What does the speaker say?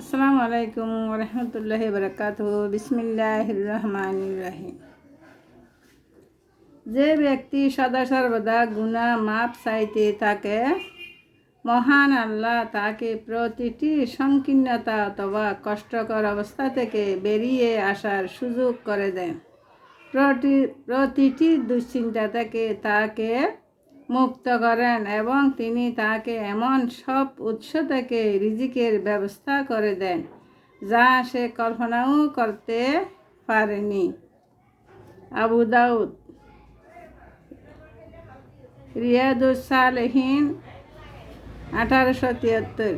আসসালামু আলাইকুম রহমতুল্লাহ বরকাত বিসমিল্লাহ রহমান রাহিম যে ব্যক্তি সদা সর্বদা গুণা মাপ চাইতে থাকে, মহান আল্লাহ তাকে প্রতিটি সংকীর্ণতা অথবা কষ্টকর অবস্থা থেকে বেরিয়ে আসার সুযোগ করে দেন। প্রতি, প্রতিটি দুশ্চিন্তা থেকে তাকে মুক্ত করেন এবং তিনি তাকে এমন সব উৎস থেকে রিজিকের ব্যবস্থা করে দেন, যা সে কল্পনাও করতে পারেনি। আবু দাউদ। রিয়াদুসালহীন আঠারোশো তিয়াত্তর।